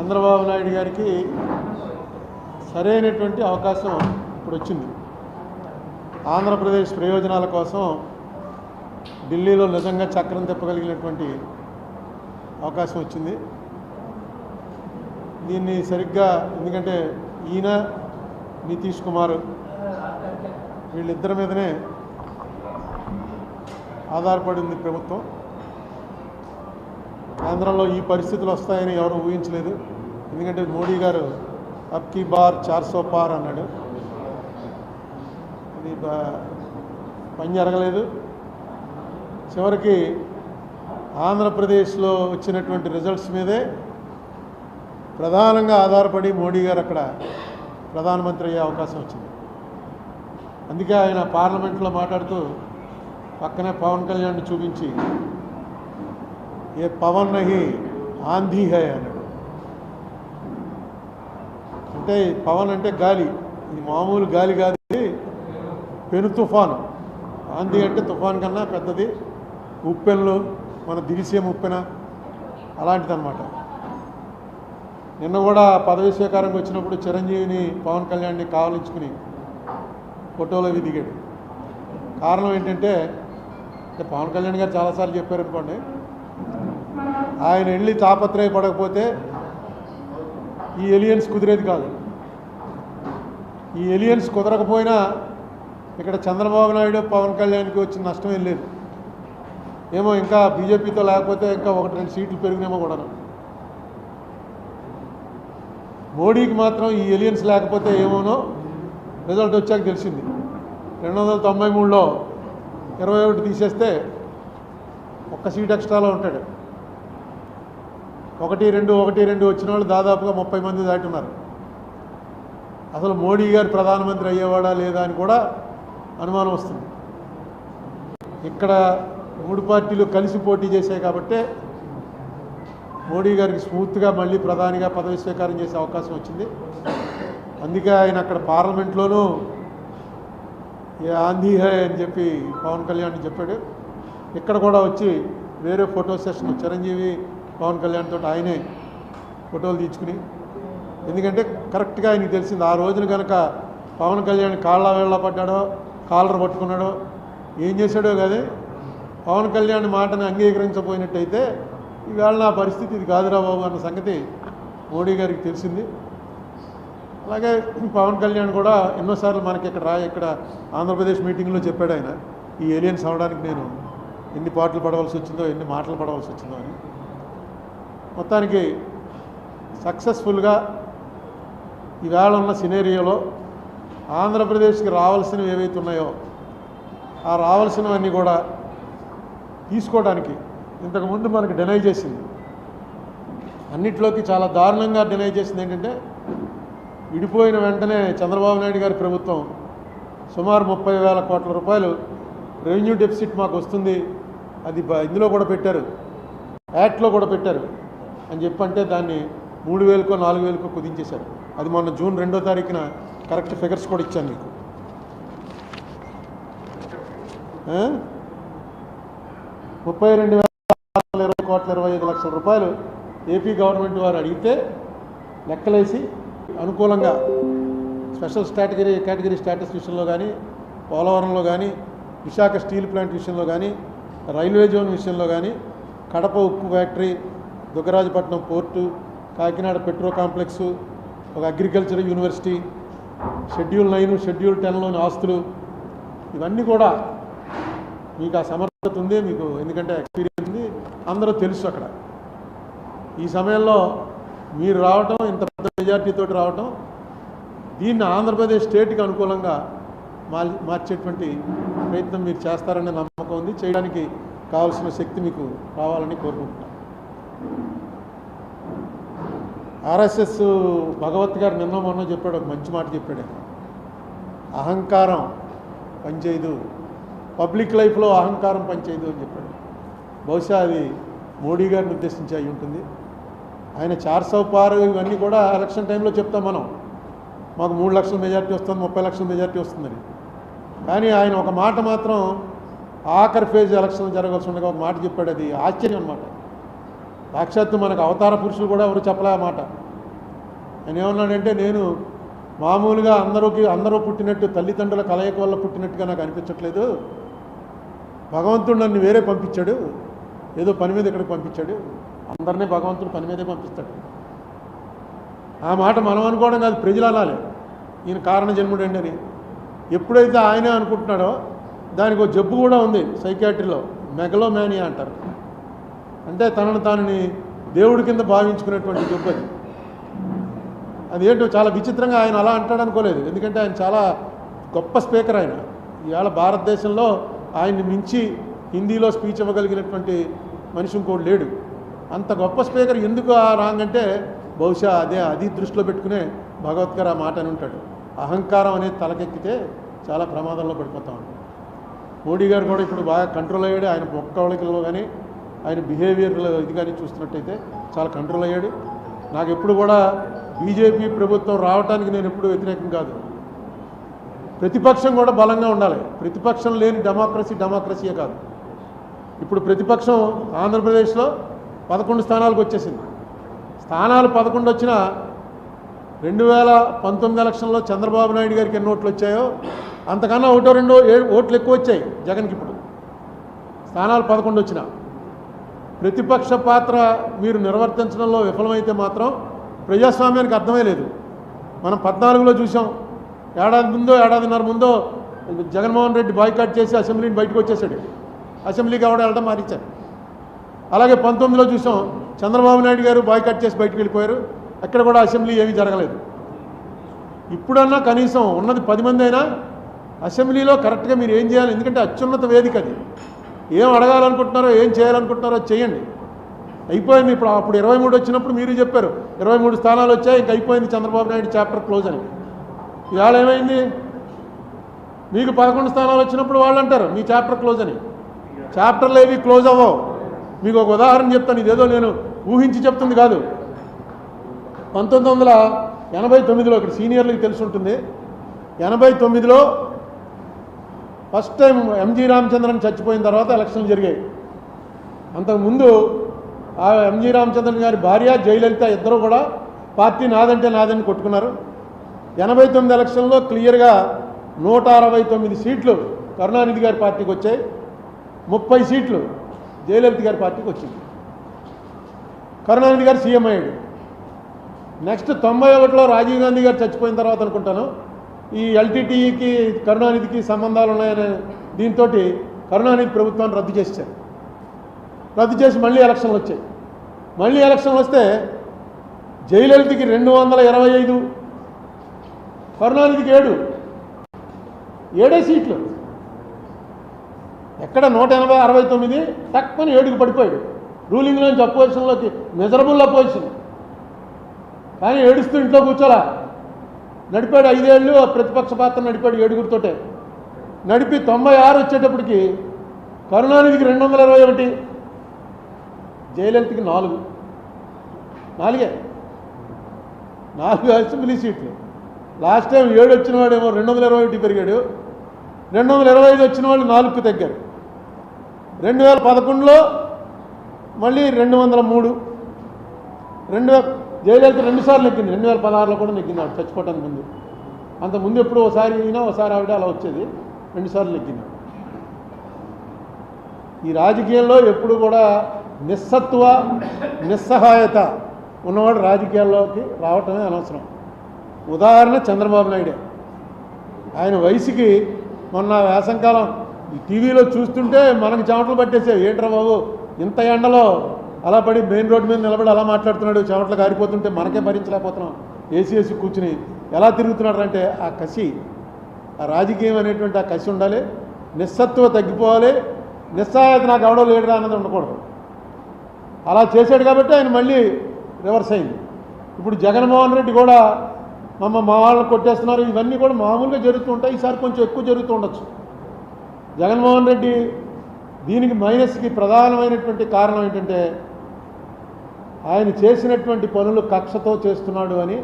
చంద్రబాబు నాయుడు గారికి సరైనటువంటి అవకాశం ఇప్పుడు వచ్చింది ఆంధ్రప్రదేశ్ ప్రయోజనాల కోసం ఢిల్లీలో నిజంగా చక్రం తిప్పగలిగినటువంటి అవకాశం వచ్చింది. దీన్ని సరిగ్గా ఎందుకంటే ఈయన నితీష్ కుమార్ వీళ్ళిద్దరి మీదనే ఆధారపడి ఉంది ప్రభుత్వం. కేంద్రంలో ఈ పరిస్థితులు వస్తాయని ఎవరు ఊహించలేదు. ఎందుకంటే మోడీ గారు అబ్ కీ బార్ చార్సో పార్ అన్నాడు. అది పని జరగలేదు. చివరికి ఆంధ్రప్రదేశ్లో వచ్చినటువంటి రిజల్ట్స్ మీదే ప్రధానంగా ఆధారపడి మోడీ గారు అక్కడ ప్రధానమంత్రి అయ్యే అవకాశం వచ్చింది. అందుకే ఆయన పార్లమెంట్లో మాట్లాడుతూ పక్కనే పవన్ కళ్యాణ్ని చూపించి ఏ పవన్ నహి ఆంధీ హై అన్నాడు అంటే పవన్ అంటే గాలి. ఇది మామూలు గాలి కాదు. పెను తుఫాను. ఆంధీ అంటే తుఫాన్ కన్నా పెద్దది. ఉప్పెన్లు మన దిరిసే ఉప్పెన అలాంటిదన్నమాట. నిన్న కూడా పదవి స్వీకారంకి వచ్చినప్పుడు చిరంజీవిని పవన్ కళ్యాణ్ని కావలించుకుని ఫోటోలో దిగాడు. కారణం ఏంటంటే అంటే పవన్ కళ్యాణ్ గారు చాలాసార్లు చెప్పారు అనుకోండి ఆయన వెళ్ళి తాపత్రయపడకపోతే ఈ ఎలియన్స్ కుదిరేది కాదు. ఈ ఎలియన్స్ కుదరకపోయినా ఇక్కడ చంద్రబాబు నాయుడు పవన్ కళ్యాణ్కి వచ్చిన నష్టం ఏం లేదు. ఏమో ఇంకా బీజేపీతో లేకపోతే ఇంకా ఒకటి రెండు సీట్లు పెరిగినేమో కూడా. మోడీకి మాత్రం ఈ ఎలియన్స్ లేకపోతే ఏమోనో రిజల్ట్ వచ్చాక తెలిసింది. రెండు వందల తొంభై మూడులో ఇరవై ఒకటి తీసేస్తే ఒక్క సీట్ ఎక్స్ట్రాలో ఉంటాడు. ఒకటి రెండు ఒకటి రెండు వచ్చిన వాళ్ళు దాదాపుగా ముప్పై మంది దాటున్నారు అసలు మోడీ గారు ప్రధానమంత్రి అయ్యేవాడా లేదా అని కూడా అనుమానం వస్తుంది. ఇక్కడ మూడు పార్టీలు కలిసి పోటీ చేశాయి కాబట్టే మోడీ గారికి స్మూత్గా మళ్ళీ ప్రధానిగా పదవి స్వీకారం చేసే అవకాశం వచ్చింది. అందుకే ఆయన అక్కడ పార్లమెంట్లోనూ ఏ ఆంధీ హై అని చెప్పి పవన్ కళ్యాణ్ చెప్పాడు. ఇక్కడ కూడా వచ్చి వేరే ఫోటో సెషన్ చిరంజీవి పవన్ కళ్యాణ్ తోటి ఆయనే ఫోటోలు తీసుకుని ఎందుకంటే కరెక్ట్గా ఆయనకి తెలిసింది ఆ రోజున కనుక పవన్ కళ్యాణ్ కాళ్ళ వేళ్ళ పడ్డాడో కాలర్ పట్టుకున్నాడో ఏం చేశాడో కానీ పవన్ కళ్యాణ్ మాటను అంగీకరించబోయినట్టయితే ఈవేళ నా పరిస్థితి ఇది కాదురా బాబు అన్న సంగతి మోడీ గారికి తెలిసింది. అలాగే పవన్ కళ్యాణ్ కూడా ఎన్నోసార్లు మనకి ఇక్కడ రా ఇక్కడ ఆంధ్రప్రదేశ్ మీటింగ్లో చెప్పాడు ఆయన. ఈ ఏలియన్స్ అవడానికి నేను ఎన్ని పాటలు పడవలసి వచ్చిందో ఎన్ని మాటలు పడవలసి వచ్చిందో అని. మొత్తానికి సక్సెస్ఫుల్గా ఈవేళ ఉన్న సినేరియోలో ఆంధ్రప్రదేశ్కి రావాల్సినవి ఏవైతే ఉన్నాయో ఆ రావాల్సినవన్నీ కూడా తీసుకోవడానికి ఇంతకుముందు మనకి డినై చేసింది. అన్నిట్లోకి చాలా దారుణంగా డినై చేసింది ఏంటంటే విడిపోయిన వెంటనే చంద్రబాబు నాయుడు గారి ప్రభుత్వం సుమారు ముప్పై వేల కోట్ల రూపాయలు రెవెన్యూ డెఫిసిట్ మాకు వస్తుంది. అది ఇందులో కూడా పెట్టారు. యాక్ట్లో కూడా పెట్టారు. అని చెప్పంటే దాన్ని మూడు వేలకో నాలుగు వేలకో కుదించేశారు. అది మొన్న జూన్ రెండో తారీఖున కరెక్ట్ ఫిగర్స్ కూడా ఇచ్చాను మీకు. ముప్పై రెండు వేల ఇరవై కోట్ల ఇరవై ఐదు లక్షల రూపాయలు ఏపీ గవర్నమెంట్ వారు అడిగితే లెక్కలేసి అనుకూలంగా స్పెషల్ స్టాటగిరీ కేటగిరీ స్టాటస్ విషయంలో కానీ పోలవరంలో కానీ విశాఖ స్టీల్ ప్లాంట్ విషయంలో కానీ రైల్వే జోన్ విషయంలో కానీ కడప ఉక్కు factory Duggarajapatnam port Kakinada petro complex ఒక agriculture university schedule nine schedule టెన్లోని ఆస్తులు ఇవన్నీ కూడా మీకు ఆ సమర్థత ఉంది మీకు ఎందుకంటే ఎక్స్పీరియన్స్ ఉంది అందరూ తెలుసు అక్కడ. ఈ సమయంలో మీరు రావటం ఇంత పెద్ద మెజార్టీతో రావటం దీన్ని ఆంధ్రప్రదేశ్ స్టేట్కి అనుకూలంగా మార్చేటువంటి ప్రయత్నం మీరు చేస్తారనే నమ్మకం ఉంది. చేయడానికి కావాల్సిన శక్తి మీకు రావాలని కోరుకుంటున్నాను ఆర్ఎస్ఎస్ భగవత్ గారు నిన్న మొన్న చెప్పాడు ఒక మంచి మాట చెప్పాడు. అహంకారం పనిచేయదు. పబ్లిక్ లైఫ్లో అహంకారం పనిచేయదు అని చెప్పాడు. బహుశా అది మోడీ గారిని ఉద్దేశించి అయి ఉంటుంది. ఆయన చార్ సౌ పార్ ఇవన్నీ కూడా ఎలక్షన్ టైంలో చెప్తాం మనం. మాకు మూడు లక్షల మెజార్టీ వస్తుంది ముప్పై లక్షల మెజార్టీ వస్తుందని. కానీ ఆయన ఒక మాట మాత్రం ఆఖరి ఫేజ్ ఎలక్షన్ జరగాల్సి ఉండగా ఒక మాట చెప్పాడు అది ఆశ్చర్యం అనమాట సాక్షాత్తు మనకు అవతార పురుషులు కూడా ఎవరు చెప్పలే ఆ మాట. ఆయన ఏమన్నాడంటే నేను మామూలుగా అందరూకి అందరూ పుట్టినట్టు తల్లిదండ్రుల కలయిక వల్ల పుట్టినట్టుగా నాకు అనిపించట్లేదు. భగవంతుడు నన్ను వేరే పంపించాడు. ఏదో పని మీద ఇక్కడికి పంపించాడు. అందరినీ భగవంతుడు పని మీదే పంపిస్తాడు. ఆ మాట మనం అనుకోవడం కాదు ప్రజలు అనాలి. ఈయన కారణ జన్ముడండి అని ఎప్పుడైతే ఆయనే అనుకుంటున్నాడో దానికి ఒక జబ్బు కూడా ఉంది సైకాట్రీలో మెగలోమానియా అంటారు. అంటే తనను తానని దేవుడి కింద భావించుకునేటువంటి జబ్బు అది అదేంటో చాలా విచిత్రంగా ఆయన అలా అంటాడు అనుకోలేదు. ఎందుకంటే ఆయన చాలా గొప్ప స్పీకర్ ఆయన. ఇవాళ భారతదేశంలో ఆయన్ని మించి హిందీలో స్పీచ్ ఇవ్వగలిగినటువంటి మనిషి ఇంకోటి లేడు. అంత గొప్ప స్పీకర్ ఎందుకు ఆ రాంగ్ అంటే బహుశా అదే అది దృష్టిలో పెట్టుకునే భగవత్ ఆ మాట అని ఉంటాడు. అహంకారం అనేది తలకెక్కితే చాలా ప్రమాదంలో పడిపోతా. ఉంటాం మోడీ గారు కూడా ఇప్పుడు బాగా కంట్రోల్ అయ్యాడు. ఆయన మొక్కవళికల్లో కానీ ఆయన బిహేవియర్లో ఇది కానీ చూస్తున్నట్టయితే చాలా కంట్రోల్ అయ్యాడు. నాకు ఎప్పుడు కూడా బీజేపీ ప్రభుత్వం రావడానికి నేను ఎప్పుడు వ్యతిరేకం కాదు. ప్రతిపక్షం కూడా బలంగా ఉండాలి. ప్రతిపక్షం లేని డెమోక్రసీ డెమోక్రసీయే కాదు. ఇప్పుడు ప్రతిపక్షం ఆంధ్రప్రదేశ్లో పదకొండు స్థానాలకు వచ్చేసింది. స్థానాలు పదకొండు వచ్చినా రెండు వేల పంతొమ్మిది ఎలక్షన్లో చంద్రబాబు నాయుడు గారికి ఎన్ని ఓట్లు వచ్చాయో అంతకన్నా ఒకటో రెండో ఓట్లు ఎక్కువ వచ్చాయి జగన్కి ఇప్పుడు. స్థానాలు పదకొండు వచ్చినా. ప్రతిపక్ష పాత్ర మీరు నిర్వర్తించడంలో విఫలమైతే మాత్రం ప్రజాస్వామ్యానికి అర్థమే లేదు. మనం పద్నాలుగులో చూసాం ఏడాది ముందో ఏడాదిన్నర ముందో జగన్మోహన్ రెడ్డి బాయ్కాట్ చేసి అసెంబ్లీని బయటకు వచ్చేసాడు అసెంబ్లీకి ఎవడ వెళ్ళడం మారించారు అలాగే పంతొమ్మిదిలో చూసాం చంద్రబాబు నాయుడు గారు బాయ్కాట్ చేసి బయటకు వెళ్ళిపోయారు. అక్కడ కూడా అసెంబ్లీ ఏమీ జరగలేదు. ఇప్పుడన్నా కనీసం ఉన్నది పది మంది అయినా అసెంబ్లీలో కరెక్ట్గా మీరు ఏం చేయాలి? ఎందుకంటే అత్యున్నత వేదిక అది. ఏం అడగాలనుకుంటున్నారో ఏం చేయాలనుకుంటున్నారో అది చేయండి అయిపోయింది ఇప్పుడు అప్పుడు ఇరవై మూడు వచ్చినప్పుడు మీరు చెప్పారు. ఇరవై మూడు స్థానాలు వచ్చాయి ఇంక అయిపోయింది చంద్రబాబు నాయుడు చాప్టర్ క్లోజ్ అని. ఇవాళ ఏమైంది? మీకు పదకొండు స్థానాలు వచ్చినప్పుడు వాళ్ళు అంటారు మీ చాప్టర్ క్లోజ్ అని. చాప్టర్లు ఏవి క్లోజ్ అవ్వవు. మీకు ఒక ఉదాహరణ చెప్తాను ఇదేదో నేను ఊహించి చెప్తుంది కాదు. పంతొమ్మిది వందల ఎనభై తొమ్మిదిలో ఇక్కడ సీనియర్లకు తెలిసి ఉంటుంది ఎనభై తొమ్మిదిలో ఫస్ట్ టైం ఎంజీ రామచంద్రన్ చచ్చిపోయిన తర్వాత ఎలక్షన్లు జరిగాయి. అంతకుముందు ఆ ఎంజీ రామచంద్రన్ గారి భార్య జయలలిత ఇద్దరు కూడా పార్టీ నాదంటే నాదని కొట్టుకున్నారు. ఎనభై తొమ్మిది ఎలక్షన్లో క్లియర్గా నూట అరవై తొమ్మిది సీట్లు కరుణానిధి గారి పార్టీకి వచ్చాయి. ముప్పై సీట్లు జయలలిత గారి పార్టీకి వచ్చింది. కరుణానిధి గారు సీఎం అయ్యాడు. నెక్స్ట్ తొంభై ఒకటిలో రాజీవ్ గాంధీ గారు చచ్చిపోయిన తర్వాత అనుకుంటాను. ఈ ఎల్టీటీఈకి కరుణానిధికి సంబంధాలు ఉన్నాయనే దీంతో కరుణానిధి ప్రభుత్వాన్ని రద్దు చేశారు రద్దు చేసి మళ్ళీ ఎలక్షన్లు వచ్చాయి. మళ్ళీ ఎలక్షన్లు వస్తే జయలలితకి రెండు వందల ఇరవై ఐదు కరుణానిధికి ఏడు. ఏడే సీట్లు? ఎక్కడ నూట ఎనభై అరవై తొమ్మిది? తక్కువని ఏడుకు పడిపోయాడు. రూలింగ్లోంచి అపోజిషన్లోకి మెజరబుల్ అపోజిషన్ కానీ ఏడుస్తూ ఇంట్లో కూర్చోలా? నడిపాడు ఐదేళ్ళు ఆ ప్రతిపక్ష పాత్ర నడిపాడు ఏడుగురితోటే. నడిపి తొంభై ఆరు వచ్చేటప్పటికి కరుణానిధికి రెండు వందల ఇరవై ఒకటి జయలలితకి నాలుగు. నాలుగే. నాలుగు అసెంబ్లీ సీట్లు. లాస్ట్ టైం ఏడు వచ్చిన వాడేమో రెండు వందల ఇరవై ఒకటి పెరిగాడు. రెండు వందల ఇరవై ఐదు వచ్చిన వాళ్ళు నాలుగుకు తగ్గారు. రెండు వేల పదకొండులో మళ్ళీ రెండు వందల మూడు. రెండు వేల జయలలిత రెండుసార్లు ఎక్కింది రెండు వేల పదహారులో కూడా నెగ్గింది ఆవిడ చచ్చిపోవటానికి ముందు. అంత ముందు ఎప్పుడు ఒకసారి ఈయన ఒకసారి ఆవిడ అలా వచ్చేది. రెండుసార్లు నెగ్గింది ఈ రాజకీయాల్లో ఎప్పుడు కూడా నిస్సత్వ నిస్సహాయత ఉన్నవాడు రాజకీయాల్లోకి రావటమే అనవసరం. ఉదాహరణ చంద్రబాబు నాయుడే. ఆయన వయసుకి మొన్న వేసంకాలం ఈ టీవీలో చూస్తుంటే మనకి చెమటలు పట్టేసాయి ఏంట్రా బాబు ఇంత ఎండలో అలా పడి మెయిన్ రోడ్డు మీద నిలబడి అలా మాట్లాడుతున్నాడు చెమట్లు కారిపోతుంటే మనకే భరించలేకపోతున్నాం. ఏసీ ఏసీ కూర్చుని ఎలా తిరుగుతున్నాడు అంటే ఆ కసి ఆ రాజకీయం అనేటువంటి ఆ కసి ఉండాలి నిస్సత్వ తగ్గిపోవాలి నిస్సహాయత నాకు ఎవడో లేడరా అన్నది ఉండకూడదు. అలా చేశాడు కాబట్టి ఆయన మళ్ళీ రివర్స్ అయింది. ఇప్పుడు జగన్మోహన్ రెడ్డి కూడా మమ్మ మా వాళ్ళని కొట్టేస్తున్నారు ఇవన్నీ కూడా మామూలుగా జరుగుతూ ఉంటాయి ఈసారి కొంచెం ఎక్కువ జరుగుతూ ఉండొచ్చు. జగన్మోహన్ రెడ్డి దీనికి మైనస్కి ప్రధానమైనటువంటి కారణం ఏంటంటే ఆయన చేసినటువంటి పనులు కక్షతో చేస్తున్నాడు అని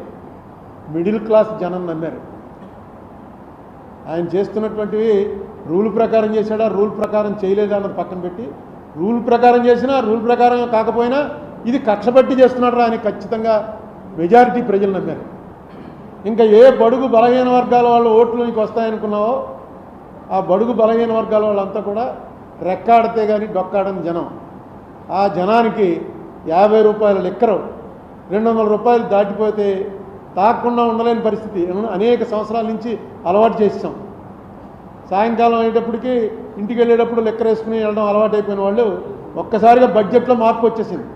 మిడిల్ క్లాస్ జనం నమ్మారు. ఆయన చేస్తున్నటువంటివి రూల్ ప్రకారం చేశాడా రూల్ ప్రకారం చేయలేదా అన్నది పక్కన పెట్టి రూల్ ప్రకారం చేసినా రూల్ ప్రకారం కాకపోయినా ఇది కక్ష పట్టి చేస్తున్నాడు అని ఖచ్చితంగా మెజారిటీ ప్రజలు నమ్మారు. ఇంకా ఏ బడుగు బలహీన వర్గాల వాళ్ళు ఓట్లు నీకు వస్తాయనుకున్నావో ఆ బడుగు బలహీన వర్గాల వాళ్ళంతా కూడా రెక్కాడితే కానీ డొక్కాడని జనం. ఆ జనానికి యాభై రూపాయల లెక్కరు రెండు వందల రూపాయలు దాటిపోతే తాకుండా ఉండలేని పరిస్థితి. అనేక సంవత్సరాల నుంచి అలవాటు చేసాం సాయంకాలం అయ్యేటప్పటికి ఇంటికి వెళ్ళేటప్పుడు లెక్కర వేసుకుని వెళ్ళడం అలవాటు అయిపోయిన వాళ్ళు ఒక్కసారిగా బడ్జెట్లో మార్పు వచ్చేసింది.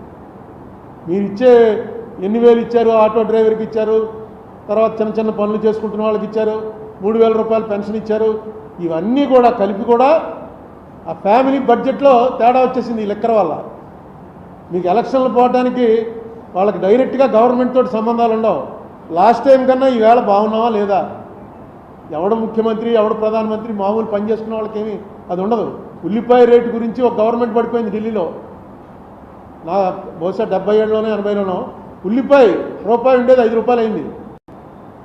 మీరు ఇచ్చే ఎన్ని వేలు ఇచ్చారు ఆటో డ్రైవర్కి ఇచ్చారు తర్వాత చిన్న చిన్న పనులు చేసుకుంటున్న వాళ్ళకి ఇచ్చారు మూడు వేల రూపాయలు పెన్షన్ ఇచ్చారు ఇవన్నీ కూడా కలిపి కూడా ఆ ఫ్యామిలీ బడ్జెట్లో తేడా వచ్చేసింది ఈ లెక్కర వల్ల. మీకు ఎలక్షన్లు పోవడానికి వాళ్ళకి డైరెక్ట్గా గవర్నమెంట్ తోటి సంబంధాలు ఉండవు. లాస్ట్ టైం కన్నా ఈవేళ బాగున్నావా లేదా? ఎవడు ముఖ్యమంత్రి ఎవడ ప్రధానమంత్రి మామూలు పని చేసుకున్న వాళ్ళకి అది ఉండదు. ఉల్లిపాయ రేటు గురించి ఒక గవర్నమెంట్ పడిపోయింది ఢిల్లీలో. నా బహుశా డెబ్బై ఏడులోనే ఎనభైలోనో ఉల్లిపాయ రూపాయి ఉండేది ఐదు రూపాయలు అయింది.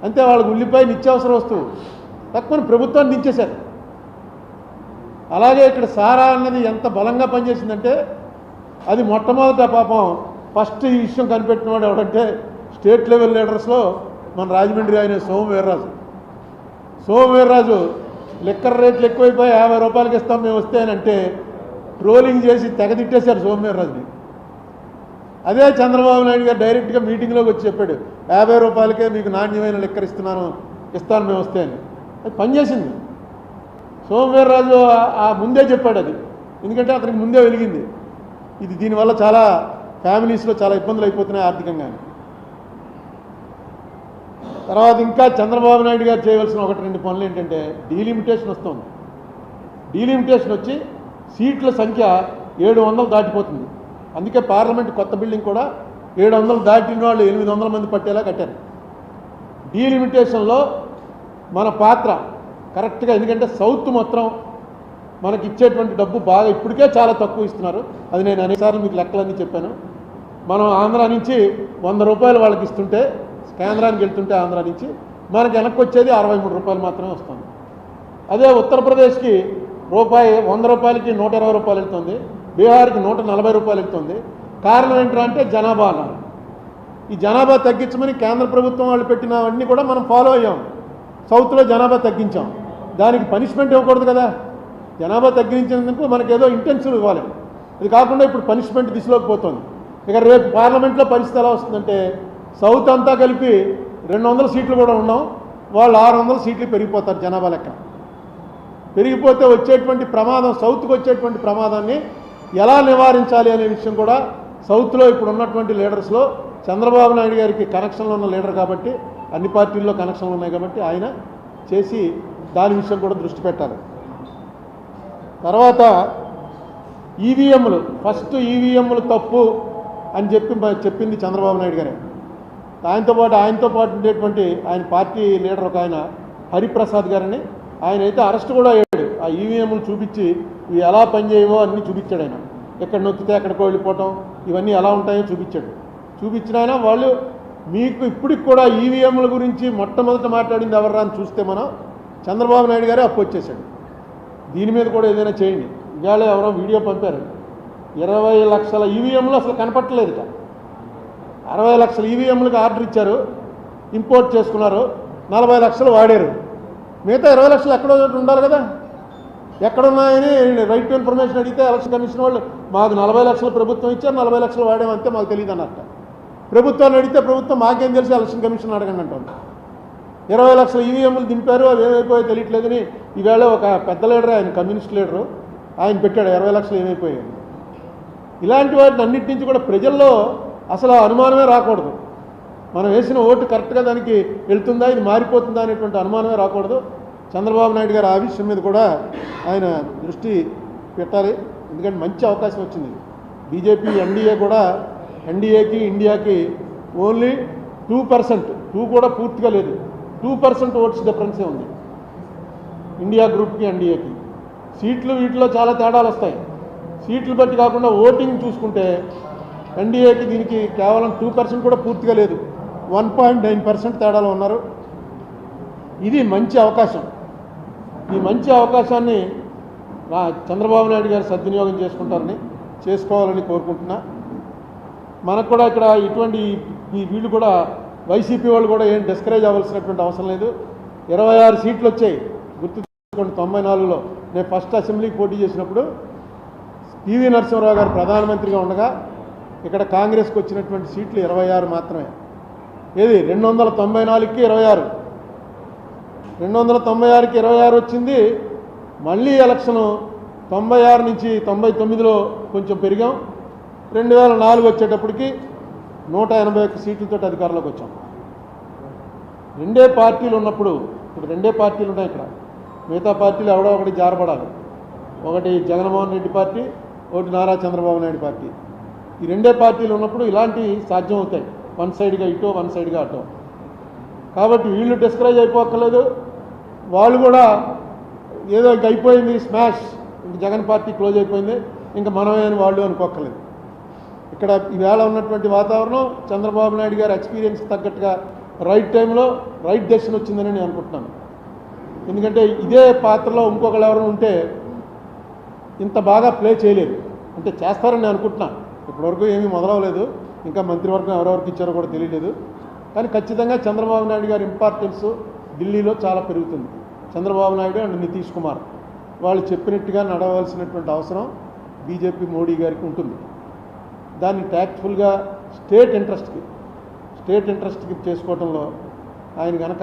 అంతే వాళ్ళకి ఉల్లిపాయ నిత్యావసర వస్తువు. తక్కువని ప్రభుత్వాన్ని దించేశారు. అలాగే ఇక్కడ సారా అన్నది ఎంత బలంగా పనిచేసిందంటే అది మొట్టమొదట పాపం ఫస్ట్ ఈ విషయం కనిపెట్టినవాడు ఎవడంటే స్టేట్ లెవెల్ లీడర్స్లో మన రాజమండ్రి ఆయన సోము వీర్రాజు. సోము వీర్రాజు లిక్కర్ రేట్లు ఎక్కువైపోయి యాభై రూపాయలకి ఇస్తాం మేము వస్తే అని అంటే ట్రోలింగ్ చేసి తెగ తిట్టేశారు సోము వీర్రాజుని. అదే చంద్రబాబు నాయుడు గారు డైరెక్ట్గా మీటింగ్లోకి వచ్చి చెప్పాడు యాభై రూపాయలకే మీకు నాణ్యమైన లెక్కర్ ఇస్తున్నాను ఇస్తాను మేము వస్తే అని. అది పనిచేసింది సోమవీర్రాజు ఆ ముందే చెప్పాడు అది. ఎందుకంటే అతనికి ముందే వెలిగింది. ఇది దీనివల్ల చాలా ఫ్యామిలీస్లో చాలా ఇబ్బందులు అయిపోతున్నాయి ఆర్థికంగా తర్వాత ఇంకా చంద్రబాబు నాయుడు గారు చేయవలసిన ఒకటి రెండు పనులు ఏంటంటే డీలిమిటేషన్ వస్తుంది. డీలిమిటేషన్ వచ్చి సీట్ల సంఖ్య ఏడు వందలు దాటిపోతుంది. అందుకే పార్లమెంట్ కొత్త బిల్డింగ్ కూడా ఏడు వందలు దాటిన వాళ్ళు ఎనిమిది వందల మంది పట్టేలా కట్టారు. డీలిమిటేషన్లో మన పాత్ర కరెక్ట్గా ఎందుకంటే సౌత్ మొత్తం మనకి ఇచ్చేటువంటి డబ్బు బాగా ఇప్పటికే చాలా తక్కువ ఇస్తున్నారు అది నేను అనేకసార్లు మీకు లెక్కలన్నీ చెప్పాను. మనం ఆంధ్ర నుంచి వంద రూపాయలు వాళ్ళకి ఇస్తుంటే కేంద్రానికి వెళ్తుంటే ఆంధ్ర నుంచి మనకి వెనక్కి వచ్చేది అరవై మూడు రూపాయలు మాత్రమే వస్తుంది. అదే ఉత్తరప్రదేశ్కి రూపాయి వంద రూపాయలకి నూట ఇరవై రూపాయలు వెళ్తుంది. బీహార్కి నూట నలభై రూపాయలు వెళ్తుంది. కారణం ఏంటంటే అంటే జనాభా అన్నారు. ఈ జనాభా తగ్గించమని కేంద్ర ప్రభుత్వం వాళ్ళు పెట్టినవన్నీ కూడా మనం ఫాలో అయ్యాం. సౌత్లో జనాభా తగ్గించాం. దానికి పనిష్మెంట్ ఇవ్వకూడదు కదా. జనాభా తగ్గించినందుకు మనకి ఏదో ఇవ్వాలి. ఇది కాకుండా ఇప్పుడు పనిష్మెంట్ దిశలోకి పోతుంది. ఇక రేపు పార్లమెంట్లో పరిస్థితి ఎలా వస్తుందంటే సౌత్ అంతా కలిపి రెండు వందల సీట్లు కూడా ఉన్నాం. వాళ్ళు ఆరు వందల సీట్లు పెరిగిపోతారు జనాభా లెక్క. పెరిగిపోతే వచ్చేటువంటి ప్రమాదం సౌత్కి వచ్చేటువంటి ప్రమాదాన్ని ఎలా నివారించాలి అనే విషయం కూడా సౌత్లో ఇప్పుడు ఉన్నటువంటి లీడర్స్లో చంద్రబాబు నాయుడు గారికి కనెక్షన్లు ఉన్న లీడర్ కాబట్టి అన్ని పార్టీల్లో కనెక్షన్లు ఉన్నాయి కాబట్టి ఆయన చేసి దాని విషయం కూడా దృష్టి పెట్టాలి. తర్వాత ఈవీఎంలు ఫస్ట్ ఈవీఎంలు తప్పు అని చెప్పి చెప్పింది చంద్రబాబు నాయుడు గారే. ఆయనతో పాటు ఆయనతో పాటు ఉండేటువంటి ఆయన పార్టీ లీడర్ ఒక ఆయన హరిప్రసాద్ గారని ఆయన అయితే అరెస్ట్ కూడా అయ్యాడు. ఆ ఈవీఎంలు చూపించి ఇవి ఎలా పనిచేయవో అన్నీ చూపించాడు ఆయన. ఎక్కడ నొక్కితే ఎక్కడికో వెళ్ళిపోవటం ఇవన్నీ ఎలా ఉంటాయో చూపించాడు. చూపించిన ఆయన వాళ్ళు మీకు ఇప్పటికి కూడా ఈవీఎంల గురించి మొట్టమొదట మాట్లాడింది ఎవర్రా అని చూస్తే మనం చంద్రబాబు నాయుడు గారే అప్పు వచ్చేసాడు. దీని మీద కూడా ఏదైనా చేయండి. ఇవాళ ఎవరో వీడియో పంపారు. ఇరవై లక్షల ఈవీఎంలు అసలు కనపట్టలేదుట. అరవై లక్షల ఈవీఎంలకు ఆర్డర్ ఇచ్చారు. ఇంపోర్ట్ చేసుకున్నారు. నలభై లక్షలు వాడారు. మిగతా ఇరవై లక్షలు ఎక్కడో ఉండాలి కదా. ఎక్కడున్నాయని రైట్ టు ఇన్ఫర్మేషన్ అడిగితే ఎలక్షన్ కమిషన్ వాళ్ళు మాకు నలభై లక్షలు ప్రభుత్వం ఇచ్చారు నలభై లక్షలు వాడామంతే మాకు తెలియదు అన్నట్ట ప్రభుత్వాన్ని అడిగితే ప్రభుత్వం మాకేం తెలిసి ఎలక్షన్ కమిషన్ అడగండి అంటుంది. ఇరవై లక్షల ఈవీఎంలు దింపారు అవి ఏమైపోయాయో తెలియట్లేదని ఈవేళ ఒక పెద్ద లీడర్ ఆయన కమ్యూనిస్ట్ లీడరు ఆయన పెట్టాడు ఇరవై లక్షలు ఏమైపోయాయి. ఇలాంటి వాటిని అన్నిటి నుంచి కూడా ప్రజల్లో అసలు ఆ అనుమానమే రాకూడదు. మనం వేసిన ఓటు కరెక్ట్గా దానికి వెళ్తుందా ఇది మారిపోతుందా అనేటువంటి అనుమానమే రాకూడదు. చంద్రబాబు నాయుడు గారు ఆ విషయం మీద కూడా ఆయన దృష్టి పెట్టాలి. ఎందుకంటే మంచి అవకాశం వచ్చింది. బీజేపీ ఎన్డీఏ కూడా ఎన్డీఏకి ఇండియాకి ఓన్లీ టూ పర్సెంట్ టూ కూడా పూర్తిగా లేదు. టూ పర్సెంట్ ఓట్స్ డిఫరెన్సే ఉంది. ఇండియా గ్రూప్కి ఎన్డీఏకి సీట్లు వీటిలో చాలా తేడాలు వస్తాయి. సీట్లు బట్టి కాకుండా ఓటింగ్ చూసుకుంటే ఎన్డీఏకి దీనికి కేవలం టూ పర్సెంట్ కూడా పూర్తిగా లేదు. వన్ పాయింట్ నైన్ పర్సెంట్ తేడాలో ఉన్నారు. ఇది మంచి అవకాశం. ఈ మంచి అవకాశాన్ని నా చంద్రబాబు నాయుడు గారు సద్వినియోగం చేసుకుంటారని చేసుకోవాలని కోరుకుంటున్నా. మనకు కూడా ఇక్కడ ఇటువంటి ఈ వీళ్ళు కూడా వైసీపీ వాళ్ళు కూడా ఏం డిస్కరేజ్ అవ్వాల్సినటువంటి అవసరం లేదు. ఇరవై ఆరు సీట్లు వచ్చాయి. గుర్తు తొంభై నాలుగులో. నేను ఫస్ట్ అసెంబ్లీకి పోటీ చేసినప్పుడు పివి నరసింహరావు గారు ప్రధానమంత్రిగా ఉండగా ఇక్కడ కాంగ్రెస్కి వచ్చినటువంటి సీట్లు ఇరవై ఆరు మాత్రమే. ఏది? రెండు వందల తొంభై నాలుగుకి ఇరవై ఆరు. రెండు వందల తొంభై ఆరుకి ఇరవై ఆరు వచ్చింది. మళ్ళీ ఎలక్షను తొంభై ఆరు నుంచి తొంభై తొమ్మిదిలో కొంచెం పెరిగాం. రెండు వేల నాలుగు వచ్చేటప్పటికి నూట ఎనభై ఒక్క సీట్లతో అధికారంలోకి వచ్చాం. రెండే పార్టీలు ఉన్నప్పుడు ఇప్పుడు రెండే పార్టీలు ఉన్నాయి ఇక్కడ. మిగతా పార్టీలు ఎవడో ఒకటి జారపడాలి ఒకటి జగన్మోహన్ రెడ్డి పార్టీ ఒకటి నారా చంద్రబాబు నాయుడు పార్టీ. ఈ రెండే పార్టీలు ఉన్నప్పుడు ఇలాంటివి సాధ్యం అవుతాయి. వన్ సైడ్గా ఇటో వన్ సైడ్గా అటో. కాబట్టి వీళ్ళు డిస్కరేజ్ అయిపోక్కర్లేదు. వాళ్ళు కూడా ఏదో ఇంక అయిపోయింది స్మాష్. ఇంక జగన్ పార్టీ క్లోజ్ అయిపోయింది. ఇంకా మనమే అని వాళ్ళు అనుకోక్కర్లేదు. ఇక్కడ ఈవేళ ఉన్నటువంటి వాతావరణం చంద్రబాబు నాయుడు గారి ఎక్స్పీరియన్స్ తగ్గట్టుగా రైట్ టైంలో రైట్ డెసిషన్ వచ్చిందని నేను అనుకుంటున్నాను. ఎందుకంటే ఇదే పాత్రలో ఇంకొకళ్ళు ఎవరైనా ఉంటే ఇంత బాగా ప్లే చేయలేదు. అంటే చేస్తారని నేను అనుకుంటున్నాను ఇప్పటివరకు ఏమీ మొదలవలేదు ఇంకా మంత్రివర్గం ఎవరెవరికి ఇచ్చారో కూడా తెలియలేదు. కానీ ఖచ్చితంగా చంద్రబాబు నాయుడు గారి ఇంపార్టెన్స్ ఢిల్లీలో చాలా పెరుగుతుంది. చంద్రబాబు నాయుడు అండ్ నితీష్ కుమార్ వాళ్ళు చెప్పినట్టుగా నడవలసినటువంటి అవసరం బీజేపీ మోడీ గారికి ఉంటుంది. దాన్ని ట్యాక్ట్ఫుల్గా స్టేట్ ఇంట్రెస్ట్కి స్టేట్ ఇంట్రెస్ట్కి చేసుకోవడంలో ఆయన కనుక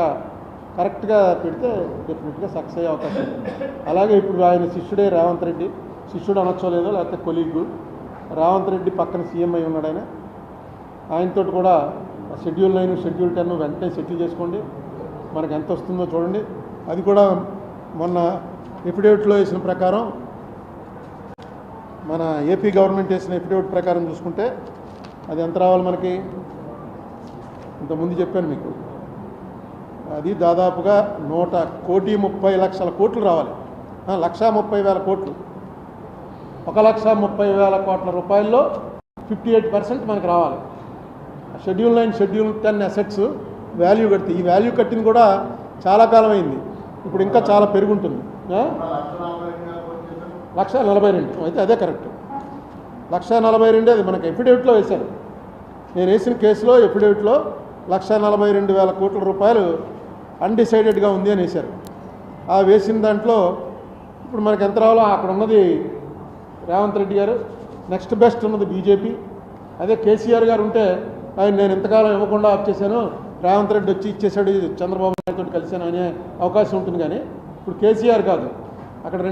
కరెక్ట్గా పెడితే డెఫినెట్గా సక్సెస్ అయ్యే అవకాశం ఉంది. అలాగే ఇప్పుడు ఆయన శిష్యుడే రేవంత్ రెడ్డి. శిష్యుడు అనొచ్చో లేదో లేకపోతే కొలీగు రేవంత్ రెడ్డి పక్కన సీఎం అయి ఉన్నాడు ఆయన. ఆయనతో కూడా షెడ్యూల్ నైన్ షెడ్యూల్ టెన్ వెంటనే సెటిల్ చేసుకోండి. మనకు ఎంత వస్తుందో చూడండి. అది కూడా మొన్న ఎఫిడేవిట్లో వేసిన ప్రకారం మన ఏపీ గవర్నమెంట్ చేసిన ఎఫిడేవిట్ ప్రకారం చూసుకుంటే అది ఎంత రావాలి మనకి? ఇంతకుముందు చెప్పాను మీకు. అది దాదాపుగా నూట కోటి ముప్పై లక్షల కోట్లు రావాలి. లక్ష లక్షా ముప్పై వేల కోట్లు. ఒక లక్ష ముప్పై వేల కోట్ల రూపాయల్లో ఫిఫ్టీ ఎయిట్ పర్సెంట్ మనకు రావాలి. Schedule nine schedule ten assets value కడితే ఈ వాల్యూ కట్టింది కూడా చాలా కాలం అయింది. ఇప్పుడు ఇంకా చాలా పెరుగుంటుంది. లక్ష నలభై రెండు. అయితే అదే కరెక్ట్. లక్ష నలభై రెండు అది మనకు ఎఫిడేవిట్లో వేశారు. నేను వేసిన కేసులో ఎఫిడేవిట్లో లక్ష నలభై రెండు వేల కోట్ల రూపాయలు అన్డిసైడెడ్గా ఉంది అని వేశారు. ఆ వేసిన దాంట్లో ఇప్పుడు మనకు ఎంత రావాలో అక్కడ ఉన్నది రేవంత్ రెడ్డి గారు నెక్స్ట్ బెస్ట్ ఉన్నది బీజేపీ. అదే కేసీఆర్ గారు ఉంటే ఆయన నేను ఇంతకాలం ఇవ్వకుండా ఆఫ్ చేశాను రేవంత్ రెడ్డి వచ్చి ఇచ్చేసాడు చంద్రబాబు నాయుడుతో కలిశాను అనే అవకాశం ఉంటుంది కానీ ఇప్పుడు కేసీఆర్ కాదు. అక్కడ రెండు